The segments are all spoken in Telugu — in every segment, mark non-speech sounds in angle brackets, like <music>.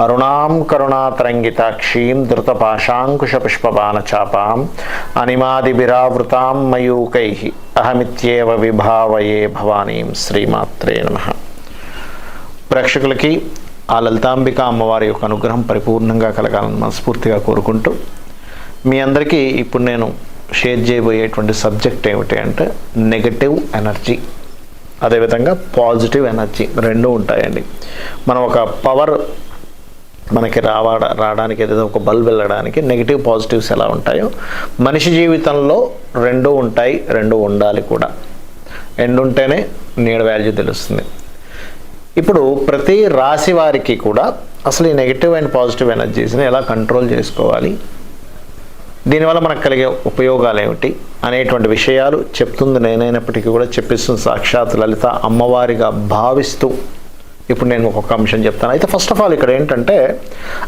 అరుణాం కరుణాతరంగితాక్షీం ధృతపాశాంకుశపుష్పబాణచాపాం అనిమాదిభిరావృతాం మయూకై అహమిత్యేవ విభావయే భవానీం శ్రీమాత్రే నమ ప్రేక్షకులకి ఆ లలితాంబిక అమ్మవారి యొక్క అనుగ్రహం పరిపూర్ణంగా కలగాలని మనస్ఫూర్తిగా కోరుకుంటూ మీ అందరికీ ఇప్పుడు నేను షేర్ చేయబోయేటువంటి సబ్జెక్ట్ ఏమిటి అంటే నెగటివ్ ఎనర్జీ. అదేవిధంగా పాజిటివ్ ఎనర్జీ రెండు ఉంటాయండి. మనం ఒక పవర్ మనకి రావా రావడానికి ఏదైతే ఒక బల్బ్ వెళ్ళడానికి నెగిటివ్ పాజిటివ్స్ ఎలా ఉంటాయో మనిషి జీవితంలో రెండు ఉంటాయి రెండు ఉండాలి కూడా. రెండు ఉంటేనే నీడ వాల్యూ తెలుస్తుంది. ఇప్పుడు ప్రతి రాశి వారికి కూడా అసలు ఈ నెగిటివ్ అండ్ పాజిటివ్ ఎనర్జీస్ని ఎలా కంట్రోల్ చేసుకోవాలి? దీనివల్ల మనకు కలిగే ఉపయోగాలు ఏమిటి? అనేటువంటి విషయాలు చెప్తుంది నేనైనప్పటికీ కూడా చెప్పిస్తుంది సాక్షాత్ లలిత అమ్మవారిగా భావిస్తూ ఇప్పుడు నేను ఒక్కొక్క అంశం చెప్తాను. అయితే ఫస్ట్ ఆఫ్ ఆల్ ఇక్కడ ఏంటంటే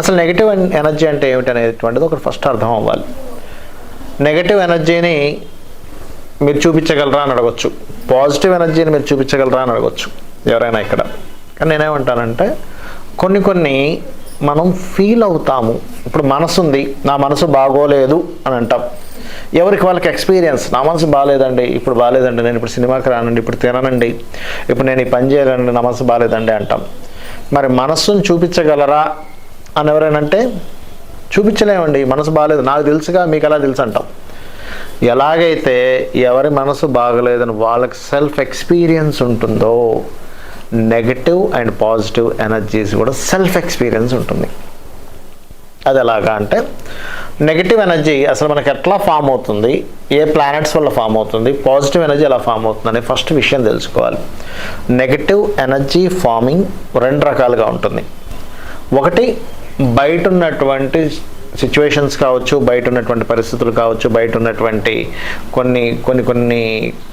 అసలు నెగిటివ్ ఎనర్జీ అంటే ఏమిటి అనేటువంటిది ఒకటి ఫస్ట్ అర్థం అవ్వాలి. నెగటివ్ ఎనర్జీని మీరు చూపించగలరా అని అడగచ్చు. పాజిటివ్ ఎనర్జీని మీరు చూపించగలరా అని అడగచ్చు ఎవరైనా ఇక్కడ. కానీ నేనేమంటానంటే కొన్ని కొన్ని మనం ఫీల్ అవుతాము. ఇప్పుడు మనసు ఉంది నా మనసు బాగోలేదు అని అంటాం. ఎవరికి వాళ్ళకి ఎక్స్పీరియన్స్ నా మనసు బాగాలేదండి ఇప్పుడు బాగాలేదండి నేను ఇప్పుడు సినిమాకి రానండి. ఇప్పుడు తిననండి. ఇప్పుడు నేను ఈ పని చేయాలండి. నా మనసు బాగాలేదండి అంటాం. మరి మనస్సును చూపించగలరా అని ఎవరైనంటే చూపించలేమండి. మనసు బాగాలేదు నాకు తెలుసుగా మీకు ఎలా తెలుసు అంటాం. ఎలాగైతే ఎవరి మనసు బాగలేదని వాళ్ళకి సెల్ఫ్ ఎక్స్పీరియన్స్ ఉంటుందో నెగటివ్ అండ్ పాజిటివ్ ఎనర్జీస్ కూడా సెల్ఫ్ ఎక్స్పీరియన్స్ ఉంటుంది. అది ఎలాగా అంటే నెగిటివ్ ఎనర్జీ అసలు మనకి ఎట్లా ఫామ్ అవుతుంది? ఏ ప్లానెట్స్ వల్ల ఫామ్ అవుతుంది? పాజిటివ్ ఎనర్జీ ఎలా ఫామ్ అవుతుంది అనే ఫస్ట్ విషయం తెలుసుకోవాలి. నెగిటివ్ ఎనర్జీ ఫార్మింగ్ రెండు రకాలుగా ఉంటుంది. ఒకటి బయట ఉన్నటువంటి సిచ్యువేషన్స్ కావచ్చు బయట ఉన్నటువంటి పరిస్థితులు కావచ్చు బయట ఉన్నటువంటి కొన్ని కొన్ని కొన్ని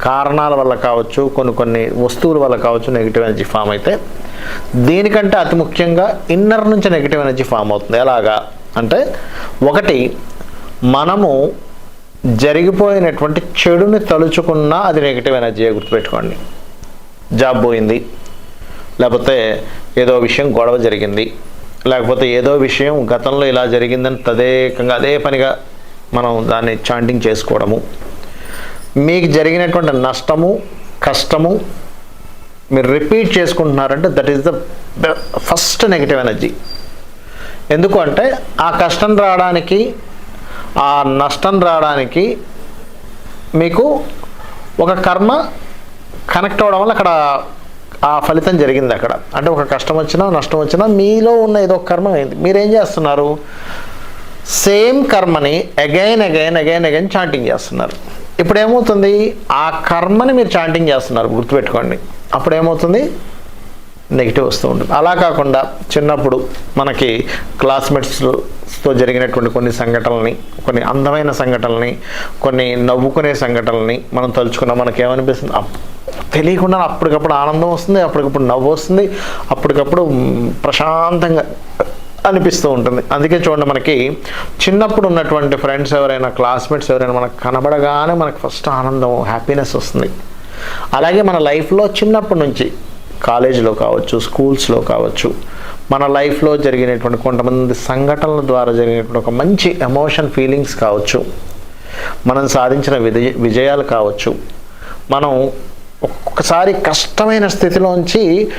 కారణాల వల్ల కావచ్చు కొన్ని కొన్ని వస్తువుల వల్ల కావచ్చు నెగిటివ్ ఎనర్జీ ఫామ్ అయితే. దీనికంటే అతి ముఖ్యంగా ఇన్నర్ నుంచి నెగిటివ్ ఎనర్జీ ఫామ్ అవుతుంది. ఎలాగా? అంటే ఒకటి మనము జరిగిపోయినటువంటి చెడుని తలుచుకున్నా అది నెగిటివ్ ఎనర్జీ గుర్తుపెట్టుకోండి. జాబ్ పోయింది లేకపోతే ఏదో విషయం గొడవ జరిగింది లేకపోతే ఏదో విషయం గతంలో ఇలా జరిగిందని తదేకంగా అదే పనిగా మనం దాన్ని చాంటింగ్ చేసుకోవడము. మీకు జరిగినటువంటి నష్టము కష్టము మీరు repeat చేసుకుంటున్నారంటే that is the first negative energy ఎందుకు అంటే ఆ కష్టం రావడానికి ఆ నష్టం రావడానికి మీకు ఒక కర్మ కనెక్ట్ అవ్వడం వల్ల అక్కడ ఆ ఫలితం జరిగింది అక్కడ. అంటే ఒక కష్టం వచ్చినా నష్టం వచ్చినా మీలో ఉన్న ఏదో కర్మ అయింది. మీరేం చేస్తున్నారు? సేమ్ కర్మని again again again again chanting చేస్తున్నారు. ఇప్పుడు ఏమవుతుంది ఆ కర్మని మీరు చాంటింగ్ చేస్తున్నారు గుర్తుపెట్టుకోండి. అప్పుడు ఏమవుతుంది నెగిటివ్ వస్తూ ఉంటుంది. అలా కాకుండా చిన్నప్పుడు మనకి క్లాస్మేట్స్తో జరిగినటువంటి కొన్ని సంఘటనల్ని కొన్ని అందమైన సంఘటనల్ని కొన్ని నవ్వుకునే సంఘటనల్ని మనం తలుచుకున్నా మనకి ఏమనిపిస్తుంది అప్- తెలియకుండా అప్పటికప్పుడు ఆనందం వస్తుంది అప్పటికప్పుడు నవ్వు వస్తుంది అప్పటికప్పుడు ప్రశాంతంగా అనిపిస్తూ ఉంటుంది. అందుకే చూడండి మనకి చిన్నప్పుడు ఉన్నటువంటి ఫ్రెండ్స్ ఎవరైనా క్లాస్మేట్స్ ఎవరైనా మనకు కనబడగానే మనకు ఫస్ట్ ఆనందం హ్యాపీనెస్ వస్తుంది. అలాగే మన లైఫ్లో చిన్నప్పటి నుంచి కాలేజీలో కావచ్చు స్కూల్స్లో కావచ్చు మన లైఫ్లో జరిగినటువంటి కొంతమంది సంఘటనల ద్వారా జరిగినటువంటి ఒక మంచి ఎమోషన్ ఫీలింగ్స్ కావచ్చు మనం సాధించిన విజయ విజయాలు కావచ్చు మనం ఒక్కొక్కసారి కష్టమైన స్థితిలోంచి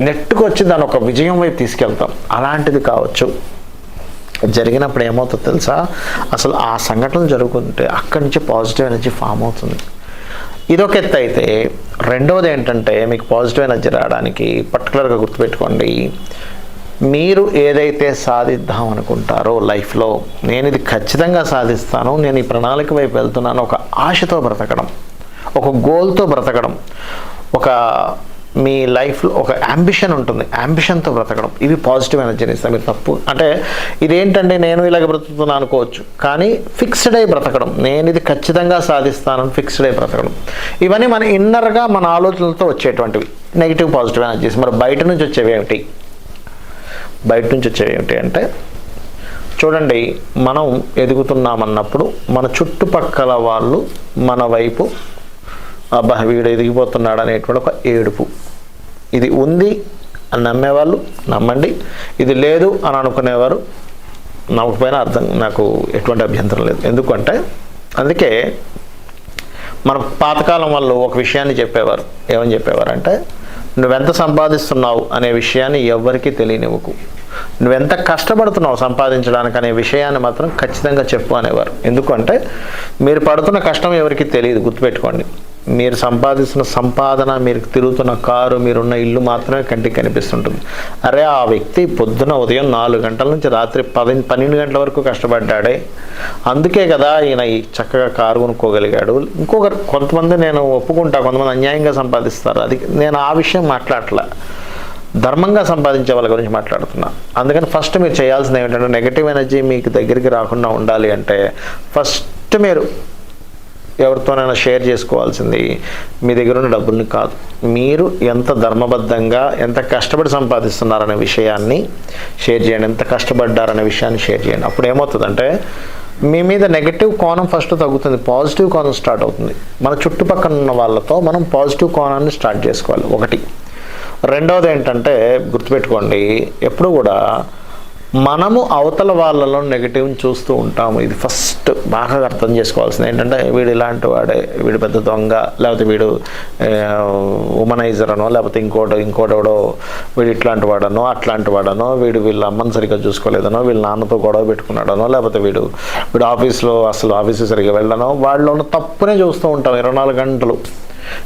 నెట్టుకొచ్చి దాని ఒక విజయం వైపు తీసుకెళ్తాం. అలాంటిది కావచ్చు. జరిగినప్పుడు ఏమవుతుందో తెలుసా? అసలు ఆ సంఘటన జరుగుతుంటే అక్కడి నుంచి పాజిటివ్ ఎనర్జీ ఫామ్ అవుతుంది. ఇదొక ఎత్తు అయితే రెండవది ఏంటంటే మీకు పాజిటివ్ ఎనర్జీ రావడానికి పర్టికులర్గా గుర్తుపెట్టుకోండి. మీరు ఏదైతే సాధిద్దాం అనుకుంటారో లైఫ్లో నేను ఇది ఖచ్చితంగా సాధిస్తాను నేను ఈ ప్రణాళిక వైపు వెళ్తున్నాను ఒక ఆశతో బ్రతకడం ఒక గోల్తో బ్రతకడం ఒక మీ లైఫ్లో ఒక అంబిషన్ ఉంటుంది. అంబిషన్తో బ్రతకడం. ఇవి పాజిటివ్ ఎనర్జీని ఇస్తాయి మీరు తప్పు. అంటే ఇదేంటంటే నేను ఇలాగ బ్రతుకుతున్నా అనుకోవచ్చు. కానీ ఫిక్స్డ్ అయి బ్రతకడం. నేను ఇది ఖచ్చితంగా సాధిస్తానని ఫిక్స్డ్ అయి బ్రతకడం. ఇవన్నీ మన ఇన్నర్గా మన ఆలోచనలతో వచ్చేటువంటివి. నెగిటివ్ పాజిటివ్ ఎనర్జీస్ మరి బయట నుంచి వచ్చేవి ఏమిటి? బయట నుంచి వచ్చేవి ఏమిటి అంటే చూడండి మనం ఎదుగుతున్నామన్నప్పుడు మన చుట్టుపక్కల వాళ్ళు మన వైపు అబ్బా వీడు ఎదిగిపోతున్నాడు అనేటువంటి ఒక ఏడుపు. ఇది ఉంది అని నమ్మేవాళ్ళు నమ్మండి. ఇది లేదు అని అనుకునేవారు నమ్మకపోయినా అర్థం నాకు ఎటువంటి అభ్యంతరం లేదు. ఎందుకంటే అందుకే మన పాతకాలం వాళ్ళు ఒక విషయాన్ని చెప్పేవారు. ఏమని చెప్పేవారు అంటే నువ్వెంత సంపాదిస్తున్నావు అనే విషయాన్ని ఎవ్వరికీ తెలియనివ్వకు. నువ్వెంత కష్టపడుతున్నావు సంపాదించడానికి అనే విషయాన్ని మాత్రం ఖచ్చితంగా చెప్పు అనేవారు. ఎందుకంటే మీరు పడుతున్న కష్టం ఎవరికి తెలియదు గుర్తుపెట్టుకోండి. మీరు సంపాదిస్తున్న సంపాదన మీరు తిరుగుతున్న కారు మీరున్న ఇల్లు మాత్రమే కంటికి కనిపిస్తుంటుంది. అరే ఆ వ్యక్తి పొద్దున ఉదయం నాలుగు గంటల నుంచి రాత్రి పది పన్నెండు గంటల వరకు కష్టపడ్డాడే. అందుకే కదా ఈయన చక్కగా కారు కొనుక్కోగలిగాడు. ఇంకొకరు కొంతమంది నేను ఒప్పుకుంటా కొంతమంది అన్యాయంగా సంపాదిస్తారు. అది నేను ఆ విషయం మాట్లాడలే ధర్మంగా సంపాదించే వాళ్ళ గురించి మాట్లాడుతున్నా. అందుకని ఫస్ట్ మీరు చేయాల్సింది ఏమిటంటే నెగిటివ్ ఎనర్జీ మీకు దగ్గరికి రాకుండా ఉండాలి అంటే ఫస్ట్ మీరు ఎవరితోనైనా షేర్ చేసుకోవాల్సింది మీ దగ్గర ఉన్న డబ్బుల్ని కాదు. మీరు ఎంత ధర్మబద్ధంగా ఎంత కష్టపడి సంపాదిస్తున్నారనే విషయాన్ని షేర్ చేయండి. ఎంత కష్టపడ్డారనే విషయాన్ని షేర్ చేయండి. అప్పుడు ఏమవుతుందంటే మీ మీద నెగటివ్ కోణం ఫస్ట్ తగ్గుతుంది. పాజిటివ్ కోణం స్టార్ట్ అవుతుంది. మన చుట్టుపక్కల ఉన్న వాళ్ళతో మనం పాజిటివ్ కోణాన్ని స్టార్ట్ చేసుకోవాలి. ఒకటి. రెండవది ఏంటంటే గుర్తుపెట్టుకోండి ఎప్పుడు కూడా మనము అవతల వాళ్ళలో నెగిటివ్ని చూస్తూ ఉంటాము. ఇది ఫస్ట్ బాగా అర్థం చేసుకోవాల్సింది. ఏంటంటే వీడు ఇలాంటి వాడే వీడు పెద్ద దొంగ లేకపోతే వీడు ఉమనైజర్ అనో లేకపోతే ఇంకోటి ఇంకోటెవడో వీడు ఇట్లాంటి వాడనో అట్లాంటి వాడనో వీడు వీళ్ళ అమ్మని సరిగ్గా చూసుకోలేదనో వీళ్ళ నాన్నతో గొడవ పెట్టుకున్నాడనో లేకపోతే వీడు వీడు ఆఫీస్లో అసలు ఆఫీసు సరిగ్గా వెళ్ళడనో వాళ్ళలో ఉన్న తప్పునే చూస్తూ ఉంటాం. ఇరవై నాలుగు గంటలు.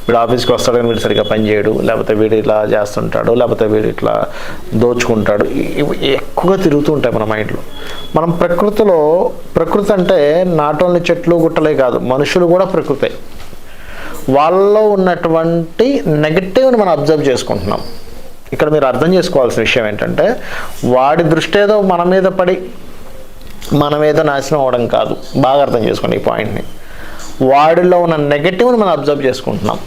వీడు ఆఫీస్కి వస్తాడు కానీ వీడు సరిగ్గా పని చేయడు లేకపోతే వీడు ఇట్లా చేస్తుంటాడు లేకపోతే వీడు ఇట్లా దోచుకుంటాడు. ఇవి ఎక్కువగా తిరుగుతూ ఉంటాయి మన మైండ్లో. మనం ప్రకృతిలో ప్రకృతి అంటే నాట్ ఓన్లీ చెట్లు గుట్టలే కాదు మనుషులు కూడా ప్రకృతే. వాళ్ళలో ఉన్నటువంటి నెగటివ్ని మనం అబ్జర్వ్ చేసుకుంటున్నాం. ఇక్కడ మీరు అర్థం చేసుకోవాల్సిన విషయం ఏంటంటే వాడి దృష్టి ఏదో మన మీద పడి మన మీద నాశనం అవ్వడం కాదు. బాగా అర్థం చేసుకోండి ఈ పాయింట్ని. వాడిలో ఉన్న నెగటివ్ని మనం అబ్జర్వ్ చేసుకుంటున్నాం.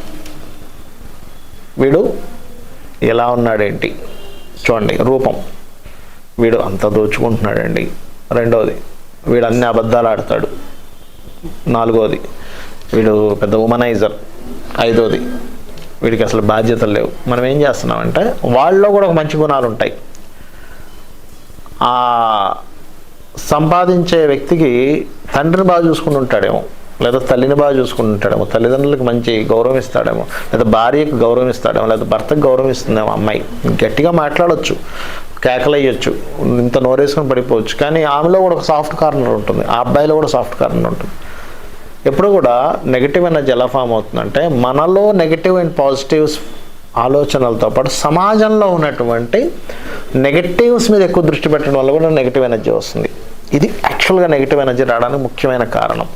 వీడు ఎలా ఉన్నాడేంటి? చూడండి రూపం. వీడు అంత దోచుకుంటున్నాడండి. రెండవది వీడు అన్ని అబద్ధాలు ఆడతాడు. నాలుగోది వీడు పెద్ద ఉమనైజర్ ఐదోది వీడికి అసలు బాధ్యతలు లేవు. మనం ఏం చేస్తున్నామంటే వాళ్ళలో కూడా ఒక మంచి గుణాలు ఉంటాయి. ఆ సంపాదించే వ్యక్తికి తండ్రిని బాగా చూసుకుని ఉంటాడేమో. లేదా తల్లిని బాగా చూసుకుంటాడేమో తల్లిదండ్రులకు మంచి గౌరవం ఇస్తాడేమో లేదా భార్యకు గౌరవం ఇస్తాడేమో లేదా భర్తకు గౌరవం ఇస్తుందేమో అమ్మాయి. గట్టిగా మాట్లాడవచ్చు కేకలయ్యొచ్చు ఇంత నోరేసుకొని పడిపోవచ్చు. కానీ ఆమెలో కూడా ఒక సాఫ్ట్ కార్నర్ ఉంటుంది ఆ అబ్బాయిలో కూడా సాఫ్ట్ కార్నర్ ఉంటుంది. ఎప్పుడు కూడా నెగిటివ్ ఎనర్జీ ఎలా ఫామ్ అవుతుందంటే మనలో నెగిటివ్ అండ్ పాజిటివ్స్ ఆలోచనలతో పాటు సమాజంలో ఉన్నటువంటి నెగటివ్స్ మీద ఎక్కువ దృష్టి పెట్టడం వల్ల కూడా నెగిటివ్ ఎనర్జీ వస్తుంది. ఇది యాక్చువల్గా నెగిటివ్ ఎనర్జీ రావడానికి ముఖ్యమైన కారణం.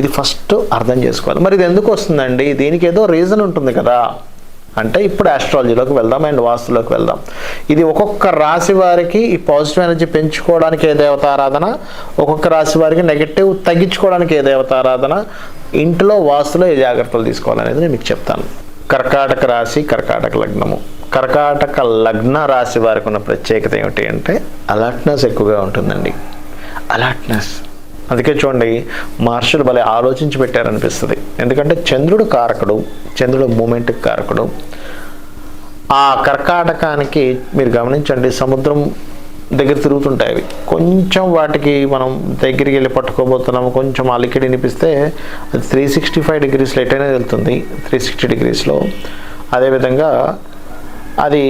ఇది ఫస్ట్ అర్థం చేసుకోవాలి. మరి ఇది ఎందుకు వస్తుందండి? దీనికి ఏదో రీజన్ ఉంటుంది కదా. అంటే ఇప్పుడు ఆస్ట్రాలజీలోకి వెళ్దాం అండ్ వాస్తులోకి వెళ్దాం. ఇది ఒక్కొక్క రాశి వారికి ఈ పాజిటివ్ ఎనర్జీ పెంచుకోవడానికి ఏ దేవతారాధన? ఒక్కొక్క రాశి వారికి నెగిటివ్ తగ్గించుకోవడానికి ఏ దేవతారాధన? ఇంట్లో వాస్తులో ఏ జాగ్రత్తలు తీసుకోవాలనేది నేను మీకు చెప్తాను. కర్కాటక రాశి కర్కాటక లగ్నము. కర్కాటక లగ్న రాశి వారికి ఉన్న ప్రత్యేకత ఏమిటి అంటే అలర్ట్నెస్ ఎక్కువగా ఉంటుందండి. అలర్ట్నెస్ అందుకే చూడండి మహర్షులు భలే ఆలోచించి పెట్టారనిపిస్తుంది. ఎందుకంటే చంద్రుడు కారకుడు చంద్రుడు మూమెంట్కి కారకుడు. ఆ కర్కాటకానికి మీరు గమనించండి సముద్రం దగ్గర తిరుగుతుంటాయి అవి. కొంచెం వాటికి మనం దగ్గరికి వెళ్ళి పట్టుకోబోతున్నాము కొంచెం అలికిడి వినిపిస్తే అది త్రీ సిక్స్టీ ఫైవ్ డిగ్రీస్లో అయినా వెళ్తుంది త్రీ సిక్స్టీ డిగ్రీస్లో అదేవిధంగా అది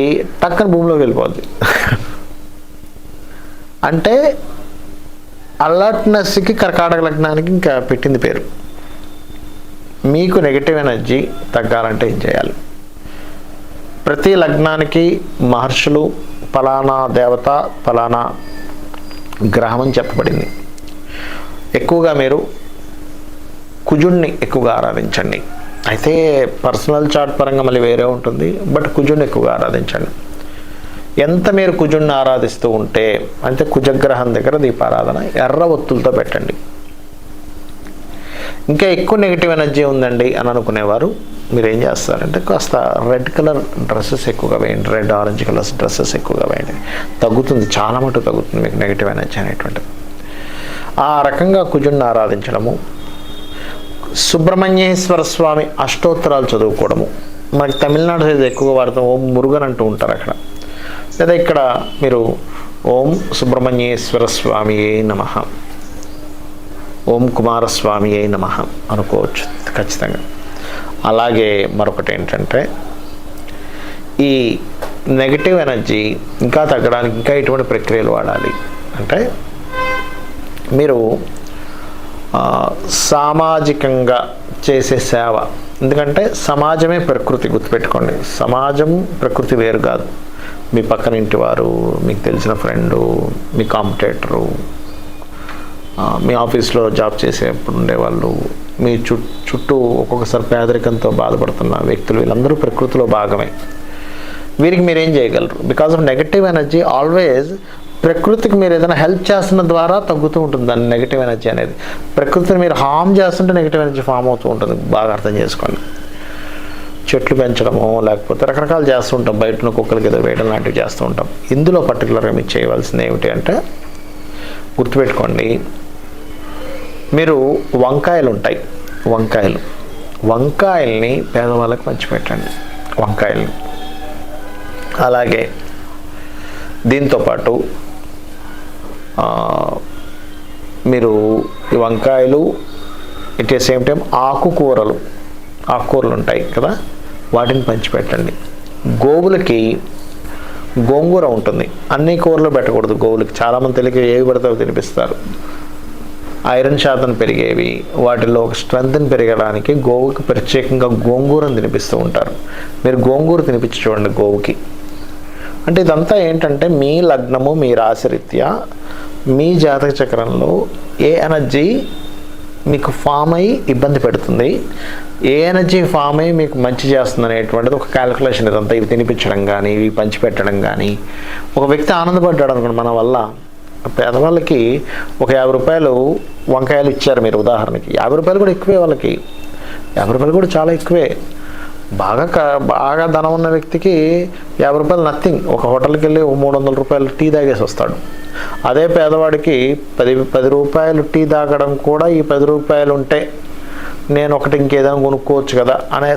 టక్కన భూమిలోకి వెళ్ళిపోద్ది. <laughs> అంటే అలర్ట్నెస్కి కర్కాటక లగ్నానికి ఇంకా పెట్టింది పేరు. మీకు నెగిటివ్ ఎనర్జీ తగ్గాలంటే ఏం చేయాలి? ప్రతి లగ్నానికి మహర్షులు ఫలానా దేవత ఫలానా గ్రహం అని చెప్పబడింది. ఎక్కువగా మీరు కుజుణ్ణి ఎక్కువగా ఆరాధించండి. అయితే పర్సనల్ చార్ట్ పరంగా మళ్ళీ వేరే ఉంటుంది బట్ కుజుని ఎక్కువగా ఆరాధించండి. ఎంత మీరు కుజుడిని ఆరాధిస్తూ ఉంటే అంటే కుజగ్రహం దగ్గర దీపారాధన ఎర్ర ఒత్తులతో పెట్టండి. ఇంకా ఎక్కువ నెగిటివ్ ఎనర్జీ ఉందండి అని అనుకునేవారు. మీరు ఏం చేస్తారంటే కాస్త రెడ్ కలర్ డ్రెస్సెస్ ఎక్కువగా వేయండి. రెడ్ ఆరెంజ్ కలర్స్ డ్రెస్సెస్ ఎక్కువగా వేయండి. తగ్గుతుంది చాలా మటుకు తగ్గుతుంది మీకు నెగిటివ్ ఎనర్జీ అనేటువంటిది. ఆ రకంగా కుజుడిని ఆరాధించడము సుబ్రహ్మణ్యేశ్వర స్వామి అష్టోత్తరాలు చదువుకోవడము. మనకి తమిళనాడు సైడ్ ఎక్కువగా వాడతాం ఓం మురుగన్ అంటూ ఉంటారు అక్కడ. లేదా ఇక్కడ మీరు ఓం సుబ్రహ్మణ్యేశ్వర స్వామి నమ. ఓం కుమారస్వామి అయి నమ అనుకోవచ్చు ఖచ్చితంగా. అలాగే మరొకటి ఏంటంటే ఈ నెగటివ్ ఎనర్జీ ఇంకా తగ్గడానికి ఇంకా ఎటువంటి ప్రక్రియలు వాడాలి అంటే మీరు సామాజికంగా చేసే సేవ. ఎందుకంటే సమాజమే ప్రకృతి గుర్తుపెట్టుకోండి. సమాజం ప్రకృతి వేరు కాదు. మీ పక్కన ఇంటి వారు మీకు తెలిసిన ఫ్రెండు మీ కాంపిటేటరు మీ ఆఫీస్లో జాబ్ చేసేప్పుడు ఉండేవాళ్ళు మీ చు చుట్టూ ఒక్కొక్కసారి పేదరికంతో బాధపడుతున్న వ్యక్తులు వీళ్ళందరూ ప్రకృతిలో భాగమే. వీరికి మీరు ఏం చేయగలరు? Because of negative energy always ప్రకృతికి మీరు ఏదైనా హెల్ప్ చేస్తున్న ద్వారా తగ్గుతూ ఉంటుంది. దాని నెగిటివ్ ఎనర్జీ అనేది ప్రకృతిని మీరు హామ్ చేస్తుంటే నెగిటివ్ ఎనర్జీ ఫామ్ అవుతూ ఉంటుంది. బాగా అర్థం చేసుకోండి. చెట్లు పెంచడము లేకపోతే రకరకాలు చేస్తూ ఉంటాం. బయటను కుక్కలకి ఏదో వేయడం లాంటివి చేస్తూ ఉంటాం. ఇందులో పర్టికులర్గా మీరు చేయవలసింది ఏమిటి అంటే గుర్తుపెట్టుకోండి మీరు వంకాయలు ఉంటాయి. వంకాయలు. వంకాయల్ని పేదవాళ్ళకి పంచిపెట్టండి. వంకాయల్ని. అలాగే దీంతోపాటు మీరు ఈ వంకాయలు ఇట్ ఏ సేమ్ టైం ఆకుకూరలు. ఆకుకూరలు ఉంటాయి కదా? వాటిని పంచిపెట్టండి. గోవులకి గోంగూర ఉంటుంది. అన్ని కూరలు పెట్టకూడదు గోవులకి. చాలామంది తెలియక ఏవి పడితే తినిపిస్తారు. ఐరన్ శాతం పెరిగేవి. వాటిలో ఒక స్ట్రెంగ్త్ని పెరగడానికి గోవుకి ప్రత్యేకంగా గోంగూరను తినిపిస్తూ ఉంటారు. మీరు గోంగూర తినిపించి చూడండి గోవుకి. అంటే ఇదంతా ఏంటంటే మీ లగ్నము మీ రాశిరీత్యా మీ జాతక చక్రంలో ఏ ఎనర్జీ మీకు ఫామ్ అయ్యి ఇబ్బంది పెడుతుంది. ఏ ఎనర్జీ ఫామ్ అయ్యి మీకు మంచి చేస్తుంది అనేటువంటిది ఒక క్యాలిక్యులేషన్ ఇదంతా ఇవి తినిపించడం కానీ ఇవి పంచిపెట్టడం కానీ ఒక వ్యక్తి ఆనందపడ్డాడు అనుకోండి మన వల్ల. పేదవాళ్ళకి ఒక యాభై రూపాయలు వంకాయలు ఇచ్చారు మీరు ఉదాహరణకి. యాభై రూపాయలు కూడా ఎక్కువే వాళ్ళకి. యాభై రూపాయలు కూడా చాలా ఎక్కువే. బాగా క- బాగా ధనం ఉన్న వ్యక్తికి యాభై రూపాయలు నథింగ్ ఒక హోటల్కి వెళ్ళి ఒక మూడు వందల రూపాయలు టీ తాగేసి వస్తాడు అదే పేదవాడికి పది పది రూపాయలు టీ తాగడం కూడా ఈ పది రూపాయలు ఉంటే నేను ఒకటి ఇంకేదైనా కొనుక్కోవచ్చు కదా అనే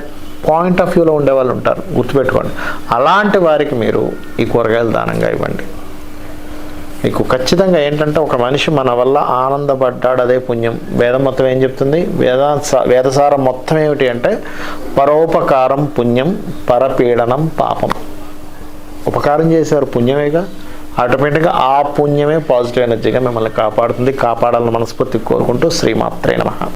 పాయింట్ ఆఫ్ వ్యూలో ఉండేవాళ్ళు ఉంటారు. గుర్తుపెట్టుకోండి. అలాంటి వారికి మీరు ఈ కూరగాయలు దానంగా ఇవ్వండి. మీకు ఖచ్చితంగా ఏంటంటే ఒక మనిషి మన వల్ల ఆనందపడ్డాడు అదే పుణ్యం. వేదం మొత్తం ఏం చెప్తుంది? వేద వేదసారం మొత్తం ఏమిటి అంటే పరోపకారం పుణ్యం పరపీడనం పాపం. ఉపకారం చేశారు పుణ్యమేగా. ఆటోమేటిక్గా ఆ పుణ్యమే పాజిటివ్ ఎనర్జీగా మిమ్మల్ని కాపాడుతుంది. కాపాడాలని మనస్ఫూర్తి కోరుకుంటూ శ్రీమాత్రే నమ.